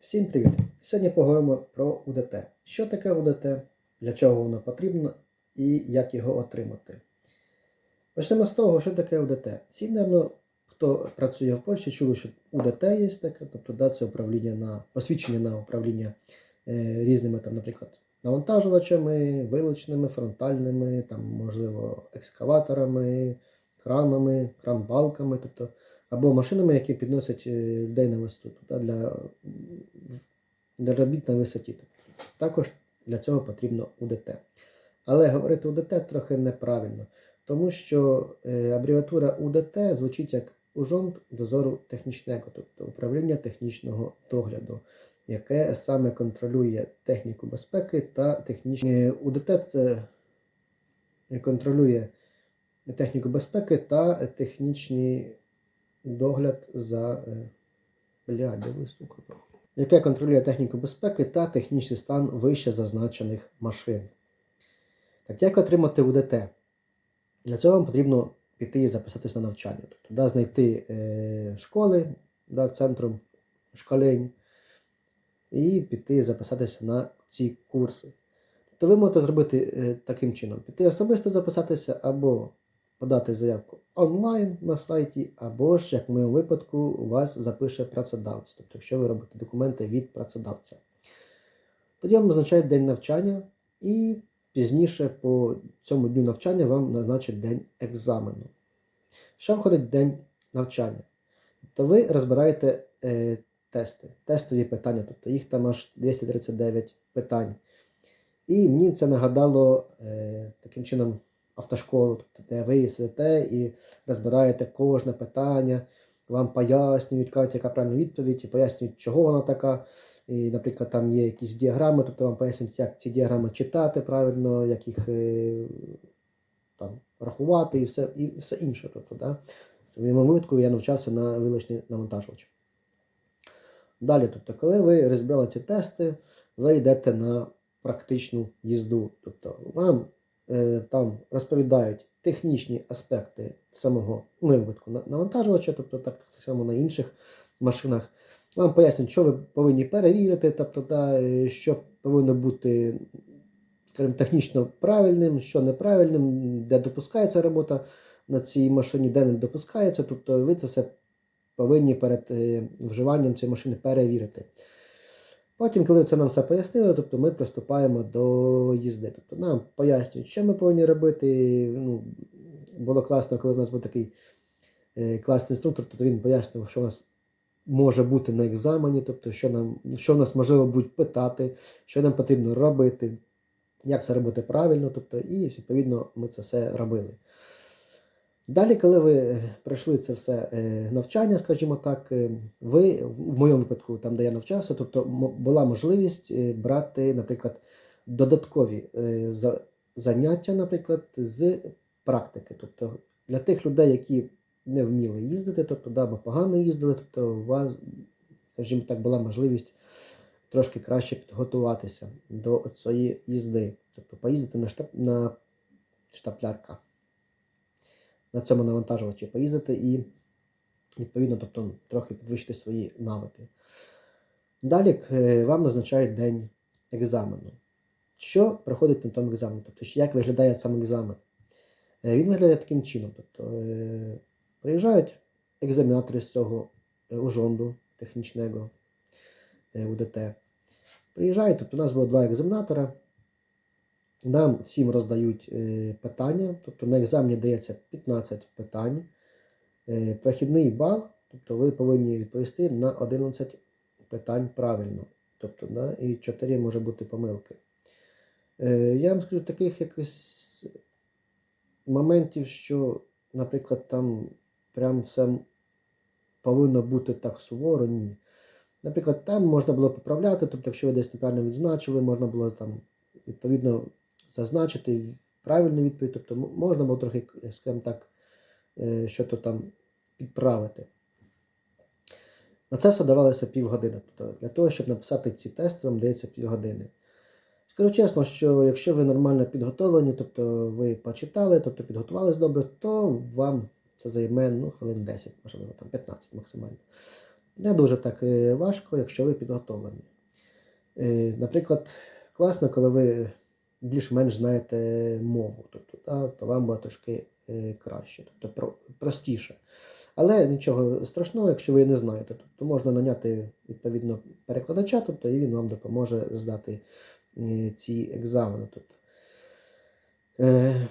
Всім привіт! Сьогодні поговоримо про УДТ. Що таке УДТ, для чого воно потрібно і як його отримати. Почнемо з того, що таке УДТ. Всі, напевно, хто працює в Польщі, чули, що УДТ є таке, тобто да, це управління на посвідчення на управління е, різними, там, наприклад, навантажувачами, вилучними, фронтальними, там, можливо, екскаваторами, кранами, кранбалками, тобто або машинами, які підносять е, людей на висоту да, для, для робіт на висоті. Також для цього потрібно УДТ. Але говорити УДТ трохи неправильно, тому що е, абревіатура УДТ звучить як Ужонт дозору технічного, тобто управління технічного догляду, яке саме контролює техніку безпеки та технічні. Е, УДТ це контролює техніку безпеки та технічний догляд за е, бля, де сука, яке контролює техніку безпеки та технічний стан вище зазначених машин. Так як отримати УДТ? Для цього вам потрібно піти і записатися на навчання. Тобто да, знайти е, школи да, центром школень і піти записатися на ці курси. Тобто ви можете зробити е, таким чином: піти особисто записатися або подати заявку онлайн на сайті, або ж, як в моєму випадку, вас запише працедавець, тобто, якщо ви робите документи від працедавця. Тоді вам назначають день навчання, і пізніше по цьому дню навчання вам назначать день екзамену. Що входить день навчання? Тобто ви розбираєте е, тести, тестові питання, тобто їх там аж 239 питань. І мені це нагадало е, таким чином автошколу, тобто, де ви сидите і розбираєте кожне питання, вам пояснюють, кажуть, яка правильна відповідь, і пояснюють, чого вона така. І, наприклад, там є якісь діаграми, тобто вам пояснюють, як ці діаграми читати правильно, як їх е, там, рахувати і все і все інше. Тобто, да. В моєму випадку я навчався на вилучний навантажувач. Далі, тобто, коли ви розбирали ці тести, ви йдете на практичну їзду. Тобто вам там розповідають технічні аспекти самого ну, випадку навантажувача, тобто так само на інших машинах. Вам пояснюють, що ви повинні перевірити, тобто, да, е, що повинно бути, скажімо, технічно правильним, що неправильним, де допускається робота на цій машині, де не допускається. Тобто ви це все повинні перед е, вживанням цієї машини перевірити. Потім, коли це нам все пояснили, тобто ми приступаємо до їзди. Тобто нам пояснюють, що ми повинні робити. Ну, було класно, коли в нас був такий е, класний інструктор, тобто він пояснював, що у нас може бути на екзамені, тобто що нам, що нас можливо будуть питати, що нам потрібно робити, як це робити правильно, тобто, і відповідно ми це все робили. Далі, коли ви е, пройшли це все е, навчання, скажімо так, е, ви в моєму випадку, там де я навчався, тобто була можливість брати, наприклад, додаткові заняття, наприклад, з практики. Тобто для тих людей, які не вміли їздити, тобто да, погано їздили, тобто у вас, скажімо так, була можливість трошки краще підготуватися до цієї їзди, тобто поїздити на штаб на штаплярка на цьому навантажувачі поїздити і, відповідно, тобто, трохи підвищити свої навики. Далі е, вам назначають день екзамену. Що проходить на тому екзамені? Тобто, як виглядає сам екзамен? Е, Він виглядає таким чином. Тобто, е, приїжджають екзаменатори з цього ужонду технічного УДТ. Приїжджають, тобто у нас було два екзаменатора. Нам всім роздають е, питання, тобто на екзамені дається 15 питань. Е, прохідний бал, тобто ви повинні відповісти на 11 питань правильно. Тобто, да, і 4 може бути помилки. Е, я вам скажу таких якось моментів, що, наприклад, там прям все повинно бути так суворо, ні. Наприклад, там можна було поправляти, тобто, якщо ви десь неправильно відзначили, можна було там відповідно зазначити правильну відповідь, тобто можна було трохи, скажімо так, е, що то там підправити. На це все давалося півгодини. Тобто для того, щоб написати ці тести, вам дається півгодини. Скажу чесно, що якщо ви нормально підготовлені, тобто ви почитали, тобто підготувались добре, то вам це займе ну, хвилин 10, можливо, там 15 максимально. не дуже так е, важко, якщо ви підготовлені. Е, Наприклад, класно, коли ви більш-менш знаєте мову, тобто, та, то вам буде трошки е, краще, тобто про- простіше. Але нічого страшного, якщо ви не знаєте, тобто можна наняти відповідно перекладача, тобто, і він вам допоможе здати е, ці екзамени. Тобто. Е,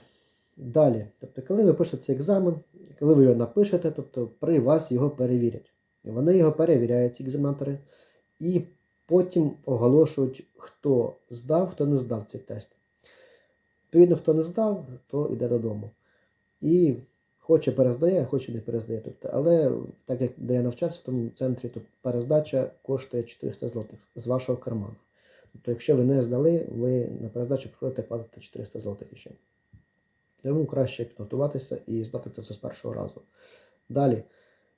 Далі, тобто, коли ви пишете цей екзамен, коли ви його напишете, тобто при вас його перевірять. Вони його перевіряють, ці екзаменатори, і потім оголошують, хто здав, хто не здав цей тест. Відповідно, хто не здав, то йде додому. І хоче перездає, хоче не перездає. Тобто, але так як де я навчався в тому центрі, то перездача коштує 400 злотих з вашого карману. Тобто, якщо ви не здали, ви на перездачу приходите платите 400 злотих ще. Тому краще підготуватися і здати це все з першого разу. Далі,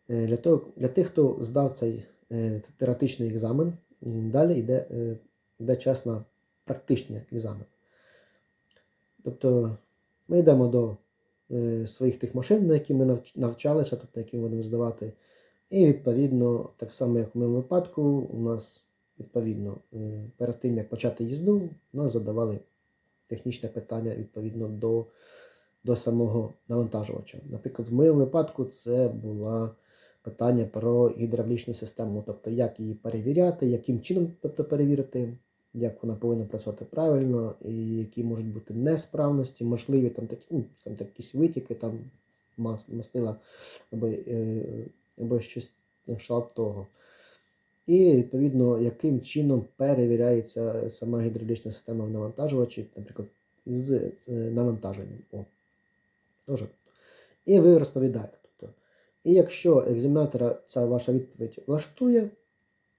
е, для, того, для тих, хто здав цей е, теоретичний екзамен, далі йде, е, йде час на практичний екзамен. Тобто ми йдемо до е, своїх тих машин, на які ми навчалися, тобто які ми будемо здавати. І відповідно, так само, як в моєму випадку, у нас відповідно е, перед тим, як почати їзду, нас задавали технічне питання відповідно до, до самого навантажувача. Наприклад, в моєму випадку це було питання про гідравлічну систему, тобто як її перевіряти, яким чином тобто, перевірити, як вона повинна працювати правильно, і які можуть бути несправності, можливі там такі, ну, там, якісь витіки, там мас, мастила або, е, або щось кшталт того. І відповідно, яким чином перевіряється сама гідравлічна система в навантажувачі, наприклад, з е, навантаженням. О. Тоже. І ви розповідаєте. Тобто, і якщо екзаменатора ця ваша відповідь влаштує,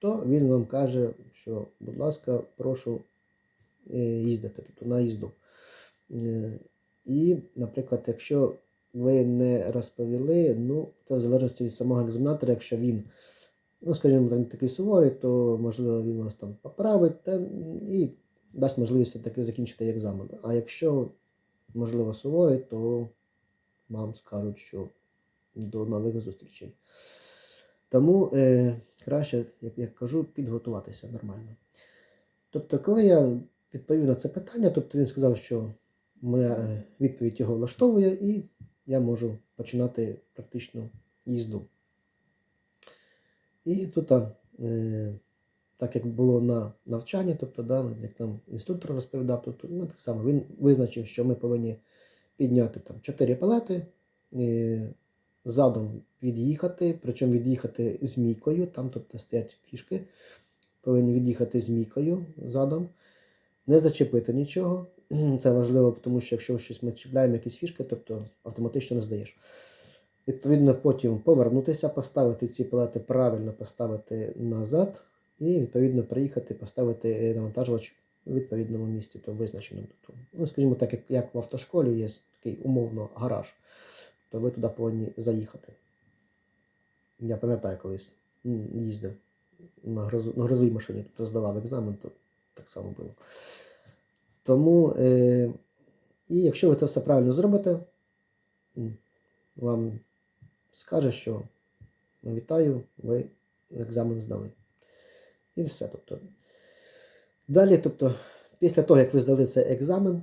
то він вам каже, що, будь ласка, прошу е, їздити, тобто на їзду. Е, І, наприклад, якщо ви не розповіли, ну, то в залежності від самого екзаменатора, якщо він, ну, скажімо, там такий суворий, то можливо він вас там поправить та, і дасть можливість таки закінчити екзамен. А якщо, можливо, суворий, то вам скажуть, що до нових зустрічей. Тому е, краще, як я кажу, підготуватися нормально. Тобто, коли я відповів на це питання, тобто він сказав, що моя е, відповідь його влаштовує, і я можу починати практичну їзду. І тут, е, так як було на навчанні, тобто, да, як нам інструктор розповідав, то ми так само він визначив, що ми повинні підняти там 4 палети, е, задом від'їхати, причому від'їхати з мійкою, там тобто стоять фішки, повинні від'їхати з мійкою задом, не зачепити нічого. Це важливо, тому що якщо щось ми чіпляємо, якісь фішки, тобто автоматично не здаєш. Відповідно, потім повернутися, поставити ці палети правильно поставити назад, і відповідно приїхати, поставити навантажувач у відповідному місці, то визначеному. Ну, скажімо так, як в автошколі є такий умовно гараж, то ви туди повинні заїхати. Я пам'ятаю, колись їздив на, грозу, на грозовій машині, тобто здавав екзамен, то так само було. Тому, е, і якщо ви це все правильно зробите, вам скаже, що «Ну, вітаю, ви екзамен здали. І все. Тобто. Далі, тобто, після того, як ви здали цей екзамен,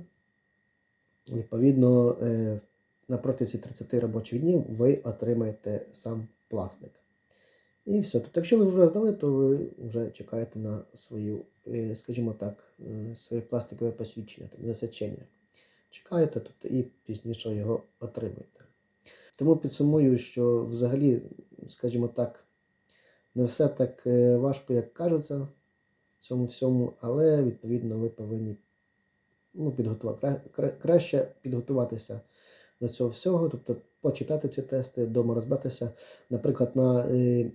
відповідно, е, на протязі 30 робочих днів ви отримаєте сам пластик. І все. Тобто, якщо ви вже здали, то ви вже чекаєте на свою, е, скажімо так, е, своє пластикове посвідчення, тобто засвідчення. Чекаєте, тобто, і пізніше його отримаєте. Тому підсумую, що взагалі, скажімо так, не все так е, важко, як кажеться в цьому всьому, але відповідно ви повинні ну, підготувати, кра- кра- краще підготуватися до цього всього, тобто почитати ці тести, вдома розбиратися. Наприклад, на е,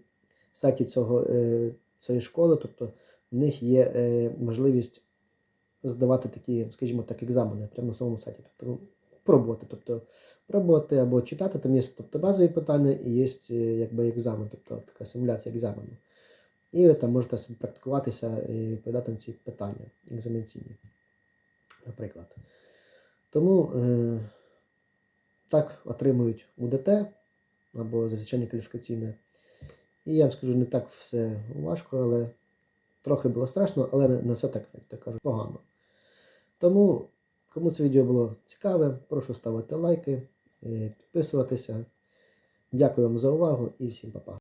сайті цього, е, цієї школи, тобто в них є е, можливість здавати такі, скажімо так, екзамени прямо на самому сайті. Тобто ну, пробувати. Тобто пробувати або читати, там є тобто, базові питання і є е, якби екзамен, тобто така симуляція екзамену. І ви там можете практикуватися і відповідати на ці питання екзаменційні, наприклад. Тому е, так отримують УДТ або зазвичайне кваліфікаційне. І я вам скажу, не так все важко, але трохи було страшно, але не, все так, як то кажуть, погано. Тому, кому це відео було цікаве, прошу ставити лайки, е, підписуватися. Дякую вам за увагу і всім па-па.